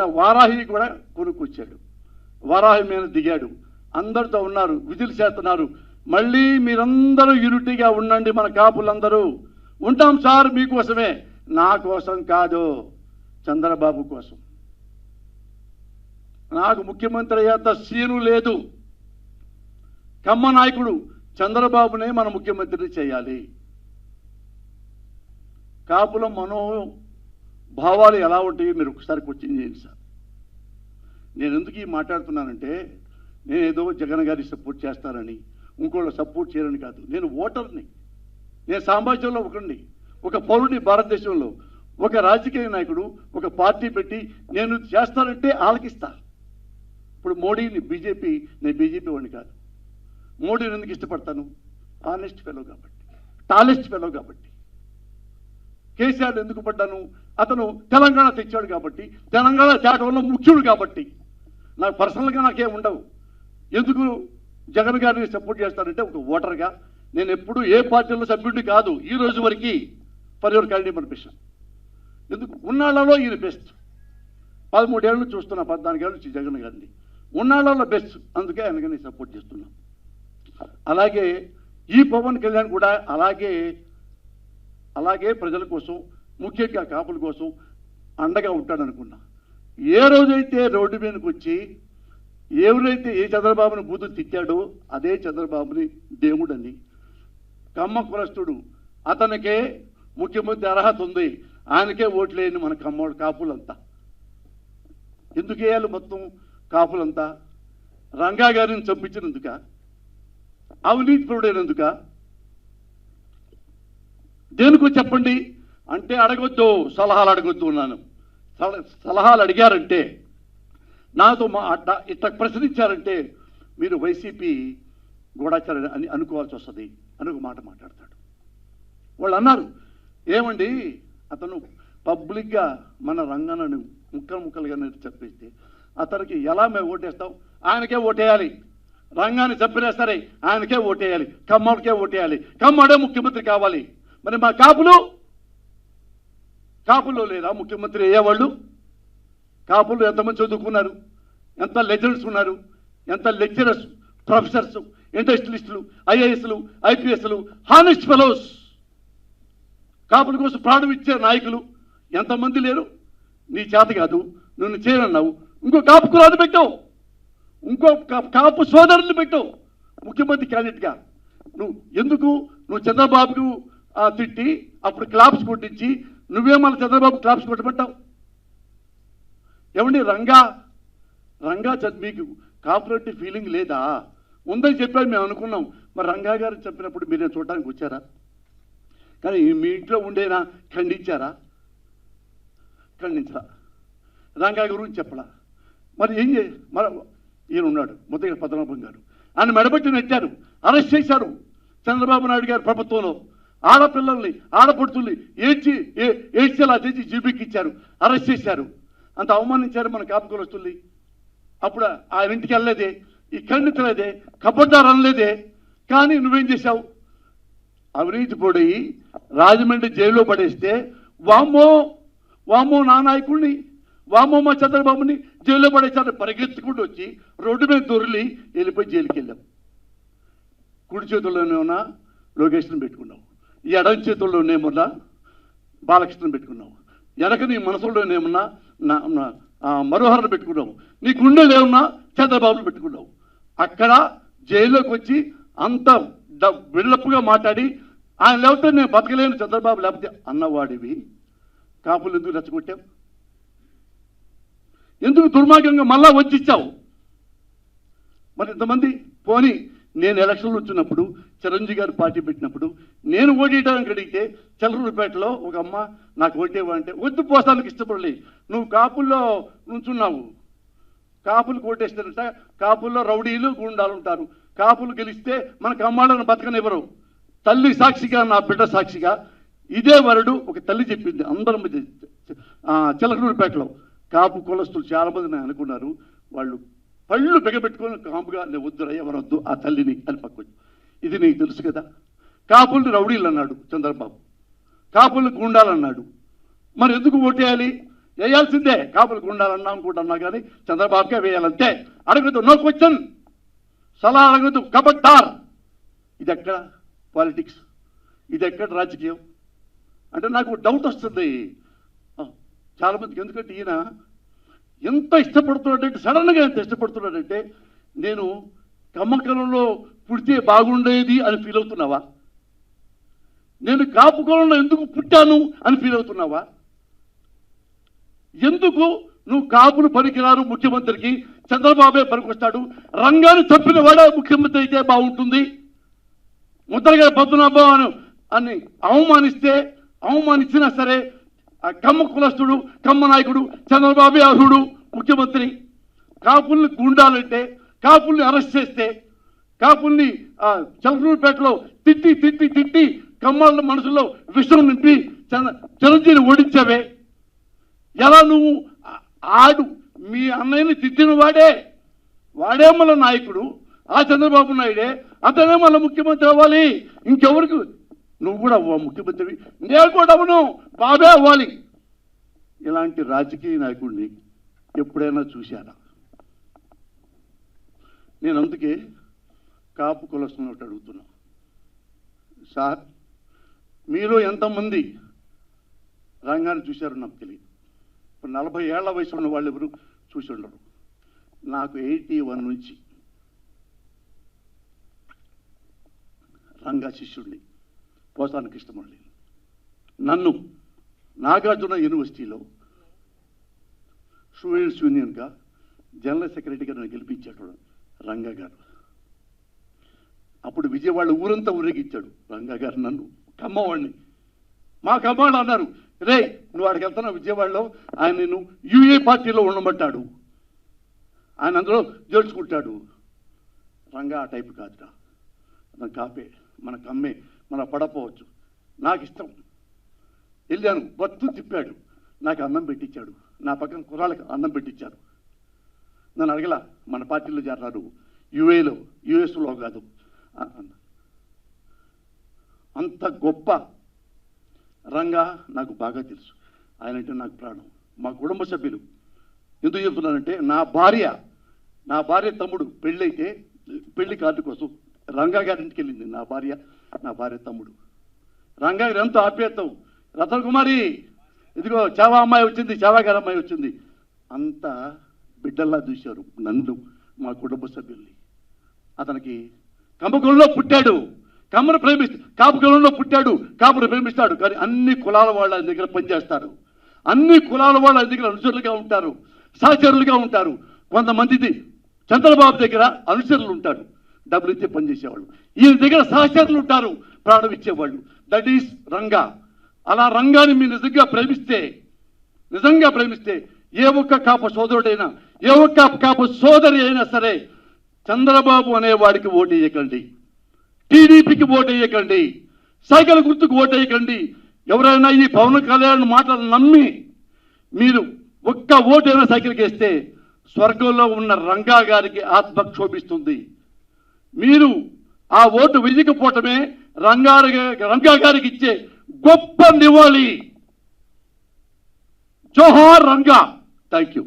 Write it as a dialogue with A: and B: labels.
A: ఆయన వారాహిని కూడా కొనుక్కొచ్చాడు. వారాహి మీద దిగాడు. అందరితో ఉన్నారు విధులు చేస్తున్నారు. మళ్ళీ మీరందరూ యూనిటీగా ఉండండి మన కాపులందరూ. ఉంటాం సార్ మీకోసమే. నా కోసం కాదు చంద్రబాబు కోసం. నాకు ముఖ్యమంత్రి అయ్యేంత సీను లేదు. కమ్మ నాయకుడు చంద్రబాబునే మన ముఖ్యమంత్రిని చేయాలి. కాపుల మనో భావాలు ఎలా ఉంటాయో మీరు ఒకసారి క్వశ్చన్ చేయండి సార్. నేను ఎందుకు ఈ మాట్లాడుతున్నానంటే నేను ఏదో జగన్ గారి సపోర్ట్ చేస్తానని ఇంకోళ్ళు సపోర్ట్ చేయరని కాదు. నేను ఓటర్ని. నేను సామాజికంలో ఒకరిని ఒక పౌరుని భారతదేశంలో. ఒక రాజకీయ నాయకుడు ఒక పార్టీ పెట్టి నేను చేస్తానంటే ఆలకిస్తా. ఇప్పుడు మోడీని బీజేపీ నేను బీజేపీ వాడిని కాదు. మోడీని ఎందుకు ఇష్టపడతాను? ఆనెస్ట్ ఫెలో కాబట్టి. టాలెస్ట్ ఫెలో కాబట్టి. కేసీఆర్ ఎందుకు పడ్డాను? అతను తెలంగాణ తెచ్చాడు కాబట్టి తెలంగాణ తేటంలో ముఖ్యుడు కాబట్టి. నాకు పర్సనల్గా నాకేం ఉండవు. ఎందుకు జగన్ గారిని సపోర్ట్ చేస్తానంటే ఒక ఓటర్గా నేను ఎప్పుడు ఏ పార్టీలో సభ్యుడిని కాదు ఈ రోజు వరకు పరివర్ యువర్ క్యాండిడేట్ అనిపిస్తాను ఎందుకు? ఉన్నాళ్ళలో ఈయన బెస్ట్. పదమూడేళ్ళ నుంచి చూస్తున్నా పద్నాలుగేళ్ళ నుంచి జగన్ గారిని. ఉన్నాళ్ళలో బెస్ట్. అందుకే ఆయనకి నేను సపోర్ట్ చేస్తున్నాను అలాగే ఈ పవన్ కళ్యాణ్ కూడా అలాగే అలాగే ప్రజల కోసం ముఖ్యంగా కాపుల కోసం అండగా ఉంటాడనుకున్నా. ఏ రోజైతే రోడ్డు మీదకి వచ్చి ఎవరైతే ఏ చంద్రబాబుని బూతు తిట్టాడో అదే చంద్రబాబుని దేవుడని. కమ్మ కులస్తుడు. అతనికే ముఖ్యమంత్రి అర్హత ఉంది. ఆయనకే ఓట్లేని మన కమ్మడు కాపులంతా. ఎందుకు వేయాలి మొత్తం కాపులంతా? రంగా గారిని చంపించినందుక? అవినీతి పరుడైనందుక? దేనికో చెప్పండి? అంటే అడగొద్దు సలహాలు అడగొద్దు ఉన్నాను సల- సలహాలు అడిగారంటే నాతో మా అట్ట ఇట్ట ప్రశ్నించారంటే మీరు వైసీపీ గూఢాచారం అని అనుకోవాల్సి వస్తుంది అని ఒక మాట మాట్లాడతాడు. వాళ్ళు అన్నారు ఏమండి అతను పబ్లిక్గా మన రంగాన్ని ముక్కలు ముక్కలుగా నేను చెప్పేస్తే అతనికి ఎలా మేము ఓటేస్తాం? ఆయనకే ఓటేయాలి. రంగాన్ని చంపినా సరే ఆయనకే ఓటేయాలి. కమ్మడికే ఓటేయాలి. కమ్మడే ముఖ్యమంత్రి కావాలి. మరి మా కాపులు? కాపులో లేదా ముఖ్యమంత్రి అయ్యేవాళ్ళు? కాపులు ఎంతమంది చదువుకున్నారు? ఎంత లెజెండ్స్ ఉన్నారు? ఎంత లెక్చరర్స్ ప్రొఫెసర్స్ ఇండస్ట్రియలిస్టులు ఐఏఎస్లు ఐపీఎస్లు హానెస్ట్ ఫెలోస్? కాపుల కోసం ప్రాణం ఇచ్చే నాయకులు ఎంతమంది లేరు? నీ చేత కాదు నువ్వు చేయనన్నావు. ఇంకో కాపు కులాన్ని పెట్టావు. ఇంకో కాపు సోదరుల్ని పెట్టావు. ముఖ్యమంత్రి క్యాండిడేట్గా. నువ్వు ఎందుకు? నువ్వు చంద్రబాబుకు తిట్టి అప్పుడు క్లాప్స్ కొట్టించి నువ్వే మన చంద్రబాబు క్లాప్స్ కొట్టబట్టావు ఏమండి రంగా రంగా చ- మీకు కాపురెట్టి ఫీలింగ్ లేదా? ఉందని చెప్పారు మేము అనుకున్నాం. మరి రంగా గారు చెప్పినప్పుడు మీరే చూడడానికి వచ్చారా? కానీ మీ ఇంట్లో ఉండేనా? ఖండించారా? ఖండించరా రంగా గురించి చెప్పడా మరి ఏం చే మరి ఈయన ఉన్నాడు ముద్దగ పద్మనాభం గారు. ఆయన మెడబెట్టి నెట్టారు అరెస్ట్ చేశారు చంద్రబాబు నాయుడు గారు ప్రభుత్వంలో. ఆడపిల్లల్ని ఆడపడుతుల్ని ఏడ్చి ఏ- ఏడ్చేలా చేసి జీబీకి ఇచ్చారు అరెస్ట్ చేశారు. అంత అవమానించారు మన కాపుకొని వస్తుంది అప్పుడు ఆయన ఇంటికి వెళ్ళలేదే ఈ ఖండించలేదే కబడ్డారు అనలేదే కానీ నువ్వేం చేశావు? అవినీతి పొడి రాజమండ్రి జైల్లో పడేస్తే వామ్మో వామ్మో నా నాయకుడిని వామ్మో మా చంద్రబాబుని జైల్లో పడేసారని పరిగెత్తుకుంటూ వచ్చి రోడ్డు మీద దొరిలి వెళ్ళిపోయి జైలుకి వెళ్ళాం కుడి చేతుల్లోనేమన్నా లోకేష్ని పెట్టుకున్నావు ఎడం చేతుల్లోనేమన్నా బాలకృష్ణను పెట్టుకున్నావు. వెనక నీ మనసులోనేమన్నా నా నా- మరోహరను పెట్టుకున్నావు. నీ గుండెలు ఏమన్నా చంద్రబాబును పెట్టుకున్నావు. అక్కడ జైల్లోకి వచ్చి అంత డ- బిల్డప్గా మాట్లాడి ఆయన లేకపోతే నేను బతకలేను చంద్రబాబు లేకపోతే అన్నవాడివి. కాపులు ఎందుకు రెచ్చగొట్టావు? ఎందుకు దుర్మార్గంగా మళ్ళా వచ్చిచ్చావు మరి ఇంతమంది పోని నేను ఎలక్షన్లు వచ్చినప్పుడు చిరంజీవి గారు పార్టీ పెట్టినప్పుడు నేను ఓడియడానికి అడిగితే చలరూరుపేటలో ఒక అమ్మ నాకు ఓటేవంటే వద్దు పోస్తానికి ఇష్టపడలే నువ్వు కాపుల్లో నుంచున్నావు. కాపులు కోటేస్తారంట కాపుల్లో రౌడీలు గుండాలు ఉంటారు. కాపులు గెలిస్తే మనకు అమ్మాళ్ళను బతకనివ్వరు. తల్లి సాక్షిగా నా బిడ్డ సాక్షిగా ఇదే వరుడు ఒక తల్లి చెప్పింది అందరం చిలకనూరుపేటలో కాపు కులస్తులు చాలా మంది నేను అనుకున్నారు. వాళ్ళు పళ్ళు బిగబెట్టుకొని కాపుగా నేను వద్దు ఎవరొద్దు ఆ తల్లిని అని పక్కొచ్చు ఇది నీకు తెలుసు కదా. కాపుల్ని రౌడీలు అన్నాడు చంద్రబాబు. కాపుల్ని గుండాలన్నాడు మరి ఎందుకు ఓటేయాలి? వేయాల్సిందే. కాపులకు ఉండాలన్నా అనుకుంటున్నా కానీ చంద్రబాబుకే వేయాలంతే. అడగదు నో క్వశ్చన్ సలహా అడగదు కబడ్డార్. ఇది ఎక్కడ పాలిటిక్స్? ఇది ఎక్కడ రాజకీయం? అంటే నాకు డౌట్ వస్తుంది. చాలామందికి చాలా మందికి ఎందుకంటే ఈయన ఎంత ఇష్టపడుతున్నాడంటే సడన్గా ఎంత ఇష్టపడుతున్నాడంటే నేను కమ్మకలంలో పుడితే బాగుండేది అని ఫీల్ అవుతున్నావా? నేను కాపు ఎందుకు పుట్టాను అని ఫీల్ అవుతున్నావా? ఎందుకు నువ్వు కాపులు పనికిరారు ముఖ్యమంత్రికి? చంద్రబాబే పనికొస్తాడు. రంగాన్ని తప్పిన వాడే ముఖ్యమంత్రి అయితే బాగుంటుంది. ముద్రగా పద్మనాభం అని అవమానిస్తే అవమానించినా సరే ఆ కమ్మ కులస్తుడు కమ్మ నాయకుడు చంద్రబాబే అర్హుడు ముఖ్యమంత్రి. కాపుల్ని గుండాలంటే కాపుల్ని అరెస్ట్ చేస్తే కాపుల్ని ఆ, తిట్టి తిట్టి తిట్టి కమ్మాళ్ళ మనసులో విషం నింపి చంద్ర చిరంజీవిని ఓడించావే. ఎలా నువ్వు ఆడు మీ అన్నయ్యని తిట్టిన వాడే? వాడే మన నాయకుడు. ఆ చంద్రబాబు నాయుడే. అతనే మన ముఖ్యమంత్రి అవ్వాలి. ఇంకెవరికి? నువ్వు కూడా అవ్వ ముఖ్యమంత్రి నేను కూడా అవును. బాబే అవ్వాలి. ఇలాంటి రాజకీయ నాయకుడిని ఎప్పుడైనా చూశానా? నేను అందుకే కాపు కులస్తున్నట్టు అడుగుతున్నా. సార్ మీరు ఎంతమంది రంగాన్ని చూశారు నాకు తెలియదు. ఇప్పుడు నలభై ఏళ్ళ వయసు ఉన్న వాళ్ళు ఎవరు చూసి ఉండరు. నాకు ఎయిటీ వన్ నుంచి రంగా శిష్యుడిని పోసానికి కృష్ణమురళి నన్ను నాగార్జున యూనివర్సిటీలో స్టూడెంట్స్ యూనియన్గా జనరల్ సెక్రటరీగా నన్ను గెలిపించాడు రంగా గారు. అప్పుడు విజయవాడ ఊరంతా ఊరేగించాడు. రంగా గారు నన్ను కమ్మవాడిని మా కమ్మాళ్ళు అన్నారు. రే నువ్వు వాడికి వెళ్తున్నావు విజయవాడలో ఆయన నేను యూఏ పార్టీలో ఉండమంటాడు. ఆయన అందులో చేర్చుకుంటాడు రంగా ఆ టైపు కాదురా. మన కాపే మన కమ్మే మన పడపోవచ్చు. నాకు ఇష్టం వెళ్ళాను బత్తు తిప్పాడు. నాకు అన్నం పెట్టించాడు నా పక్కన కుర్రాళ్ళకి అన్నం పెట్టించాడు నన్ను అడగల మన పార్టీలో చేరారు యుఏలో యుఎస్లో కాదు. అన్న. అంత గొప్ప రంగా నాకు బాగా తెలుసు. ఆయన అంటే నాకు ప్రాణం. మా కుటుంబ సభ్యులు ఎందుకు చెప్తున్నానంటే నా భార్య నా భార్య తమ్ముడు పెళ్ళైతే పెళ్ళి కార్డు కోసం రంగా గారి ఇంటికి వెళ్ళింది. నా భార్య నా భార్య తమ్ముడు. రంగా గారు ఎంతో ఆప్యాయతం రతన్ కుమారి ఇదిగో చావా అమ్మాయి వచ్చింది చావా గారి అమ్మాయి వచ్చింది. అంత బిడ్డల్లా చూశారు నన్ను మా కుటుంబ సభ్యుల్ని. అతనికి కమ్మకులంలో పుట్టాడు. కమ్మను ప్రేమిస్తూ కాపు కులంలో పుట్టాడు కాపును ప్రేమిస్తాడు. కానీ అన్ని కులాల వాళ్ళ ఆయన దగ్గర పనిచేస్తారు. అన్ని కులాల వాళ్ళ ఆయన దగ్గర అనుచరులుగా ఉంటారు సహచరులుగా ఉంటారు. కొంతమందిది చంద్రబాబు దగ్గర అనుచరులు ఉంటారు. డబ్బులు ఇచ్చే పనిచేసేవాళ్ళు ఈయన దగ్గర సహచరులు ఉంటారు ప్రాణం ఇచ్చేవాళ్ళు. That is Ranga. అలా రంగాన్ని మీరు నిజంగా ప్రేమిస్తే నిజంగా ప్రేమిస్తే ఏ ఒక్క కాప సోదరుడైనా ఏ ఒక్క కాప సోదరి అయినా సరే చంద్రబాబు అనేవాడికి ఓటు వేయకండి. టీడీపీకి ఓటు వేయకండి. సైకిల్ గుర్తుకు ఓటు వేయకండి. ఎవరైనా ఈ పవన్ కళ్యాణ్ మాటలు నమ్మి మీరు ఒక్క ఓటైనా సైకిల్కి వేస్తే స్వర్గంలో ఉన్న రంగా గారికి ఆత్మ క్షోభిస్తుంది మీరు ఆ ఓటు వెయ్యకపోవటమే రంగా రంగా గారికి ఇచ్చే గొప్ప నివాళి. జోహార్ రంగా. Thank you